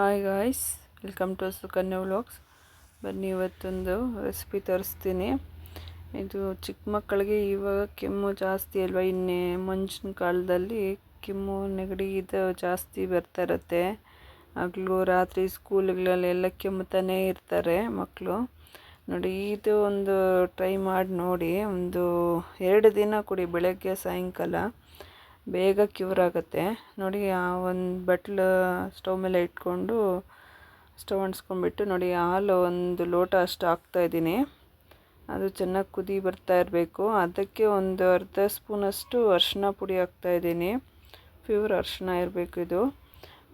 Hi guys welcome to Sukanya vlogs ಬನ್ನಿ ಇವತ್ತೊಂದು recipe ತರಿಸ್ತೀನಿ. ಇದು ಚಿಕ್ಕ ಮಕ್ಕಳಿಗೆ ಇವಾಗ ಕೆಮ್ಮು ಜಾಸ್ತಿ ಅಲ್ವಾ? ಇನ್ನೇ ಮುಂಚಿನ ಕಾಲದಲ್ಲಿ ಕೆಮ್ಮು, ನೆಗಡಿ ಇದು ಜಾಸ್ತಿ ಬರ್ತಾ ಇರುತ್ತೆ. ಆಗಲೂ ರಾತ್ರಿ ಸ್ಕೂಲ್ಗಳಲ್ಲೆಲ್ಲ ಕೆಮ್ಮುತ್ತಾನೇ ಇರ್ತಾರೆ ಮಕ್ಕಳು. ನೋಡಿ, ಇದು ಒಂದು ಟ್ರೈ ಮಾಡಿ ನೋಡಿ. ಒಂದು ಎರಡು ದಿನ ಕೊಡಿ, ಬೆಳಗ್ಗೆ, ಸಾಯಂಕಾಲ. ಬೇಗ ಕ್ಯೂರ್ ಆಗುತ್ತೆ. ನೋಡಿ, ಆ ಒಂದು ಬಟ್ಲು ಸ್ಟವ್ ಮೇಲೆ ಇಟ್ಕೊಂಡು ಸ್ಟವ್ ಅಂಟಿಸ್ಕೊಂಡ್ಬಿಟ್ಟು ನೋಡಿ ಹಾಲು ಒಂದು ಲೋಟ ಅಷ್ಟು ಹಾಕ್ತಾಯಿದ್ದೀನಿ ಅದು ಚೆನ್ನಾಗಿ ಕುದಿ ಬರ್ತಾ ಇರಬೇಕು. ಅದಕ್ಕೆ ಒಂದು ಅರ್ಧ ಸ್ಪೂನಷ್ಟು ಅರಿಶಿನ ಪುಡಿ ಹಾಕ್ತಾ ಇದ್ದೀನಿ. ಪ್ಯೂರ್ ಅರಿಶಿನ ಇರಬೇಕು ಇದು.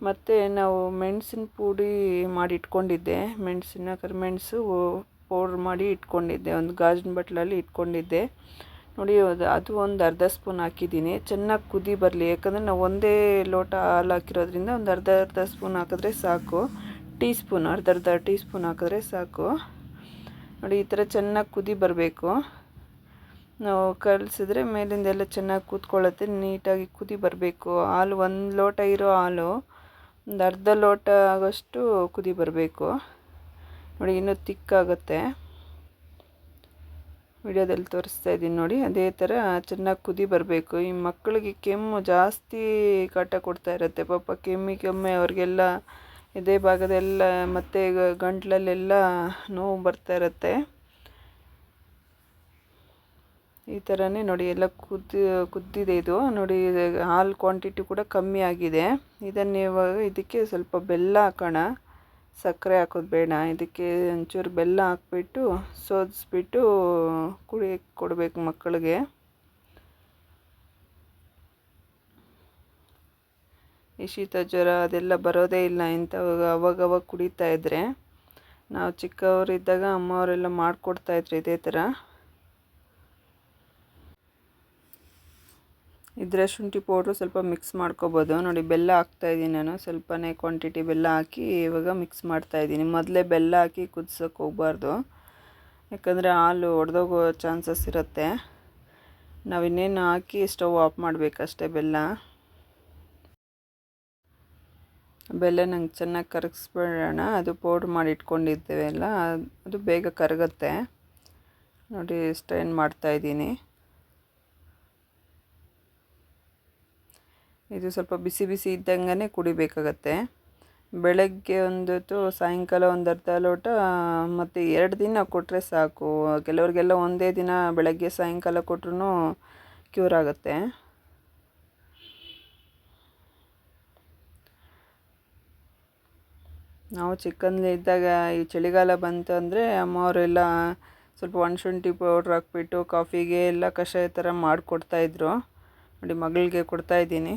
ಮತ್ತು ನಾವು ಮೆಣಸಿನ ಪುಡಿ ಮಾಡಿ ಇಟ್ಕೊಂಡಿದ್ದೆ. ಮೆಣಸಿನ, ಕರಿಮೆಣಸು ಪೌಡ್ರ್ ಮಾಡಿ ಇಟ್ಕೊಂಡಿದ್ದೆ. ಒಂದು ಗಾಜಿನ ಬಟ್ಲಲ್ಲಿ ಇಟ್ಕೊಂಡಿದ್ದೆ. ನೋಡಿ, ಅದು ಒಂದು ಅರ್ಧ ಸ್ಪೂನ್ ಹಾಕಿದ್ದೀನಿ. ಚೆನ್ನಾಗಿ ಕುದಿ ಬರಲಿ. ಯಾಕಂದರೆ ನಾವು ಒಂದೇ ಲೋಟ ಹಾಲು ಹಾಕಿರೋದ್ರಿಂದ ಒಂದು ಅರ್ಧ ಅರ್ಧ ಸ್ಪೂನ್ ಹಾಕಿದ್ರೆ ಸಾಕು. ಟೀ ಸ್ಪೂನ್, ಅರ್ಧ ಅರ್ಧ ಟೀ ಸ್ಪೂನ್ ಹಾಕಿದ್ರೆ ಸಾಕು. ನೋಡಿ, ಈ ಥರ ಚೆನ್ನಾಗಿ ಕುದಿ ಬರಬೇಕು. ನಾವು ಕಲಿಸಿದ್ರೆ ಮೇಲಿಂದೆಲ್ಲ ಚೆನ್ನಾಗಿ ಕೂತ್ಕೊಳ್ಳುತ್ತೆ. ನೀಟಾಗಿ ಕುದಿ ಬರಬೇಕು. ಹಾಲು ಒಂದು ಲೋಟ ಇರೋ ಹಾಲು ಒಂದು ಅರ್ಧ ಲೋಟ ಆಗೋಷ್ಟು ಕುದಿ ಬರಬೇಕು. ನೋಡಿ, ಇನ್ನೂ ತಿಕ್ಕಾಗುತ್ತೆ. ವಿಡಿಯೋದಲ್ಲಿ ತೋರಿಸ್ತಾ ಇದ್ದೀನಿ ನೋಡಿ. ಅದೇ ಥರ ಚೆನ್ನಾಗಿ ಕುದಿ ಬರಬೇಕು. ಈ ಮಕ್ಕಳಿಗೆ ಕೆಮ್ಮು ಜಾಸ್ತಿ ಕಾಟ ಕೊಡ್ತಾ ಇರುತ್ತೆ. ಪಾಪ ಕೆಮ್ಮಿ ಕೆಮ್ಮೆ ಅವ್ರಿಗೆಲ್ಲ ಎದೆ ಭಾಗದೆಲ್ಲ ಮತ್ತು ಗಂಟ್ಲಲ್ಲೆಲ್ಲ ನೋವು ಬರ್ತಾ ಇರುತ್ತೆ. ಈ ಥರನೇ ನೋಡಿ ಎಲ್ಲ ಕುದ್ದು ಕುದ್ದಿದೆ ಇದು. ನೋಡಿ ಹಾಲು ಕ್ವಾಂಟಿಟಿ ಕೂಡ ಕಮ್ಮಿ ಆಗಿದೆ. ಇದನ್ನು ಇವಾಗ ಇದಕ್ಕೆ ಸ್ವಲ್ಪ ಬೆಲ್ಲ ಹಾಕೋಣ. ಸಕ್ಕರೆ ಹಾಕೋದು ಬೇಡ. ಇದಕ್ಕೆ ಒಂಚೂರು ಬೆಲ್ಲ ಹಾಕ್ಬಿಟ್ಟು ಸೋದಿಸ್ಬಿಟ್ಟು ಕುಡಿ ಕೊಡಬೇಕು ಮಕ್ಕಳಿಗೆ. ಈ ಶೀತ ಜ್ವರ ಅದೆಲ್ಲ ಬರೋದೇ ಇಲ್ಲ. ಇಂಥ ಅವಾಗವಾಗ ಅವಾಗ ಕುಡಿತಾ ಇದ್ದರೆ ನಾವು ಚಿಕ್ಕವರಿದ್ದಾಗ ಅಮ್ಮವರೆಲ್ಲ ಮಾಡಿಕೊಡ್ತಾಯಿದ್ರು ಇದೇ ಥರ. ಇದ್ರೆ ಶುಂಠಿ ಪೌಡ್ರು ಸ್ವಲ್ಪ ಮಿಕ್ಸ್ ಮಾಡ್ಕೋಬೋದು. ನೋಡಿ, ಬೆಲ್ಲ ಹಾಕ್ತಾಯಿದ್ದೀನಿ ನಾನು. ಸ್ವಲ್ಪನೇ ಕ್ವಾಂಟಿಟಿ ಬೆಲ್ಲ ಹಾಕಿ ಇವಾಗ ಮಿಕ್ಸ್ ಮಾಡ್ತಾ ಇದ್ದೀನಿ. ಮೊದಲೇ ಬೆಲ್ಲ ಹಾಕಿ ಕುದಿಸೋಕೆ ಹೋಗ್ಬಾರ್ದು. ಯಾಕಂದರೆ ಹಾಲು ಒಡೆದೋಗೋ ಚಾನ್ಸಸ್ ಇರುತ್ತೆ. ನಾವು ಇನ್ನೇನು ಹಾಕಿ ಸ್ಟವ್ ಆಫ್ ಮಾಡಬೇಕಷ್ಟೇ ಬೆಲ್ಲ. ಬೆಲ್ಲ ನಂಗೆ ಚೆನ್ನಾಗಿ ಕರಗಿಸ್ಬಿಡೋಣ. ಅದು ಪೌಡ್ರ್ ಮಾಡಿ ಇಟ್ಕೊಂಡಿದ್ದೇವೆ ಅಲ್ಲ, ಅದು ಬೇಗ ಕರಗುತ್ತೆ. ನೋಡಿ ಸ್ಟ್ರೈನ್ ಮಾಡ್ತಾಯಿದ್ದೀನಿ ಇದು ಸ್ವಲ್ಪ ಬಿಸಿ ಬಿಸಿ ಇದ್ದಂಗೆ ಕುಡಿಬೇಕಾಗತ್ತೆ. ಬೆಳಗ್ಗೆ ಒಂದೊತ್ತು, ಸಾಯಂಕಾಲ ಒಂದು ಅರ್ಧ ಲೋಟ, ಮತ್ತು ಎರಡು ದಿನ ಕೊಟ್ಟರೆ ಸಾಕು. ಕೆಲವರಿಗೆಲ್ಲ ಒಂದೇ ದಿನ ಬೆಳಗ್ಗೆ, ಸಾಯಂಕಾಲ ಕೊಟ್ರೂ ಕ್ಯೂರ್ ಆಗುತ್ತೆ. ನಾವು ಚಿಕ್ಕಂದಿದ್ದಾಗ ಈ ಚಳಿಗಾಲ ಬಂತು ಅಂದರೆ ಅಮ್ಮವರೆಲ್ಲ ಸ್ವಲ್ಪ ಒಣಶುಂಠಿ ಪೌಡ್ರ್ ಹಾಕ್ಬಿಟ್ಟು ಕಾಫಿಗೆ ಎಲ್ಲ ಕಷಾಯ ಥರ ಮಾಡಿಕೊಡ್ತಾಯಿದ್ರು ನೋಡಿ ಮಗಳಿಗೆ ಕೊಡ್ತಾಯಿದ್ದೀನಿ